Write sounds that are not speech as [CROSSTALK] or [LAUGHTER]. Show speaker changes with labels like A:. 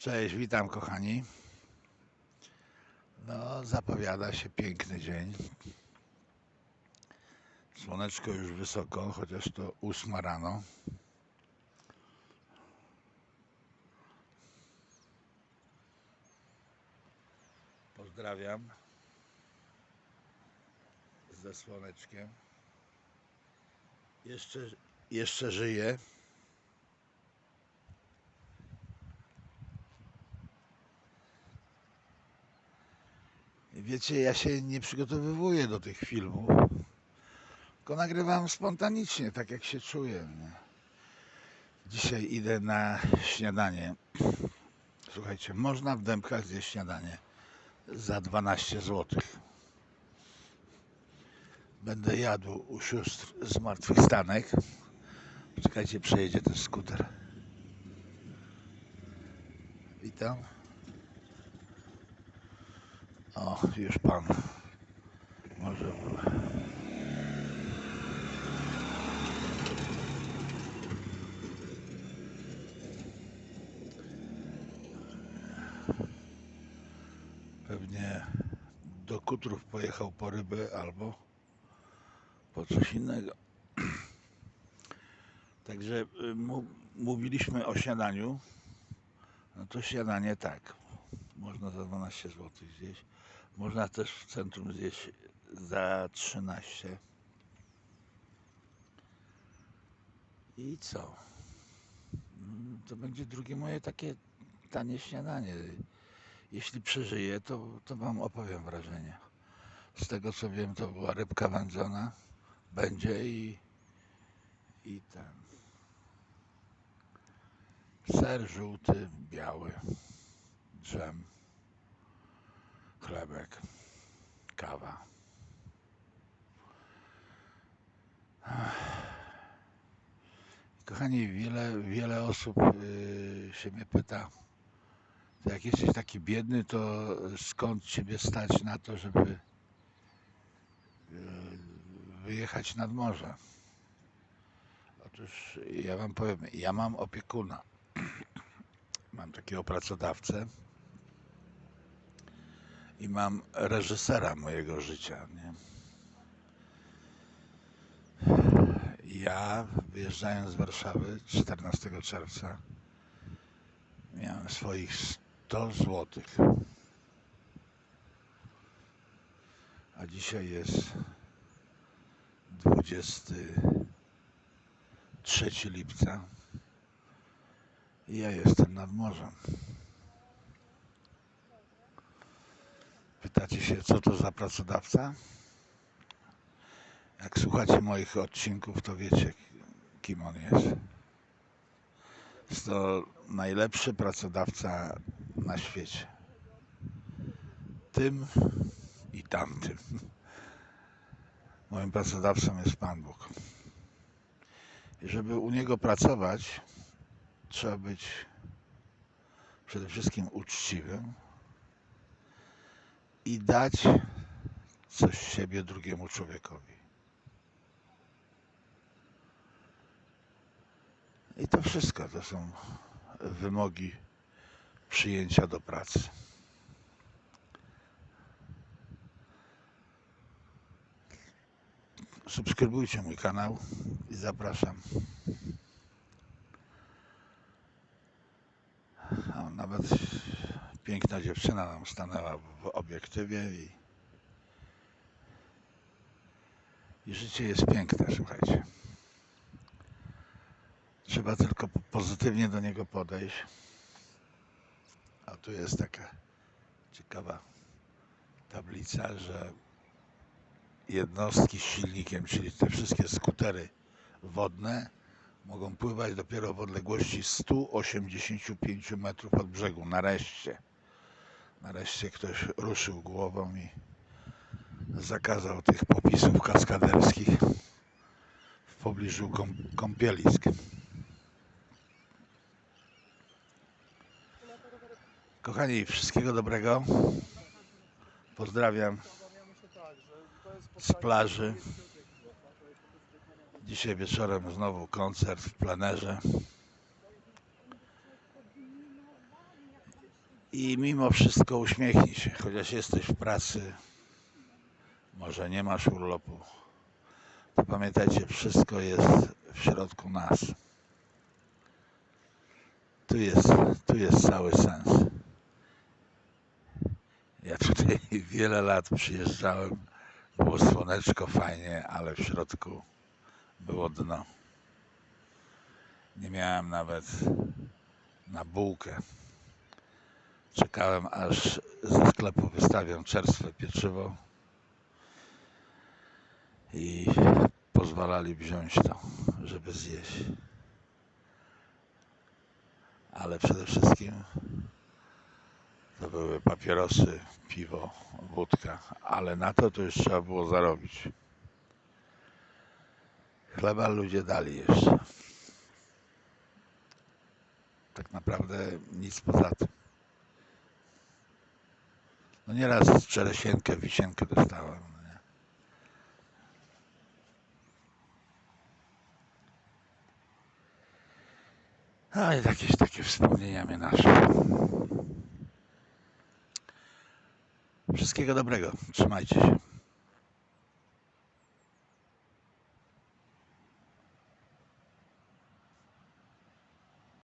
A: Cześć, witam kochani. No, zapowiada się piękny dzień. Słoneczko już wysoko, chociaż to ósma rano. Pozdrawiam ze słoneczkiem. Jeszcze, jeszcze żyję. Wiecie, ja się nie przygotowywuję do tych filmów, tylko nagrywam spontanicznie, tak jak się czuję. Nie? Dzisiaj idę na śniadanie. Słuchajcie, można w Dębkach zjeść śniadanie za 12 zł. Będę jadł u sióstr zmartwychwstanek. Czekajcie, przejedzie ten skuter. Witam. O, już pan. Może. Pewnie do Kutrów pojechał po ryby albo po coś innego. [CLEARS THROAT] Także y, mówiliśmy o śniadaniu. No to śniadanie tak. Można za 12 zł zjeść. Można też w centrum zjeść za 13. I co? Mm, To będzie drugie moje takie tanie śniadanie. Jeśli przeżyję, to, to Wam opowiem wrażenie. Z tego co wiem, to była rybka wędzona. Będzie i, i ten. Ser żółty, biały, drzem, chlebek, kawa. Kochani, wiele, wiele osób yy, się mnie pyta, jak jesteś taki biedny, to skąd ciebie stać na to, żeby yy, wyjechać nad morze? Otóż ja wam powiem, ja mam opiekuna. [CLEARS THROAT] Mam takiego pracodawcę i mam reżysera mojego życia. Nie? Ja wyjeżdżając z Warszawy 14 czerwca miałem swoich 100 złotych. A dzisiaj jest 23 lipca i ja jestem nad morzem. Pytacie się, co to za pracodawca? Jak słuchacie moich odcinków, to wiecie, kim on jest. Jest to najlepszy pracodawca na świecie. Tym i tamtym. Moim pracodawcą jest Pan Bóg. I żeby u Niego pracować, trzeba być przede wszystkim uczciwym i dać coś siebie drugiemu człowiekowi. I to wszystko to są wymogi przyjęcia do pracy. Subskrybujcie mój kanał i zapraszam. O, nawet piękna dziewczyna nam stanęła w obiektywie i, i życie jest piękne, słuchajcie. Trzeba tylko po- pozytywnie do niego podejść. A tu jest taka ciekawa tablica, że jednostki z silnikiem, czyli te wszystkie skutery wodne, mogą pływać dopiero w odległości 185 metrów od brzegu. Nareszcie. Nareszcie ktoś ruszył głową i zakazał tych popisów kaskaderskich w pobliżu kąp- kąpielisk. Kochani, wszystkiego dobrego. Pozdrawiam z plaży. Dzisiaj wieczorem znowu koncert w plenerze. I mimo wszystko uśmiechnij się, chociaż jesteś w pracy, może nie masz urlopu, to pamiętajcie, wszystko jest w środku nas. Tu jest, tu jest cały sens. Ja tutaj [LAUGHS] wiele lat przyjeżdżałem, było słoneczko, fajnie, ale w środku było dno. Nie miałem nawet na bułkę. Czekałem aż ze sklepu wystawią czerstwe pieczywo i pozwalali wziąć to, żeby zjeść. Ale przede wszystkim to były papierosy, piwo, wódka, ale na to to już trzeba było zarobić. Chleba ludzie dali jeszcze. Tak naprawdę nic poza tym. No nieraz czeresienkę, wisienkę dostałem. no Nie? A i jakieś takie wspomnienia mnie naszły. Wszystkiego dobrego. Trzymajcie się.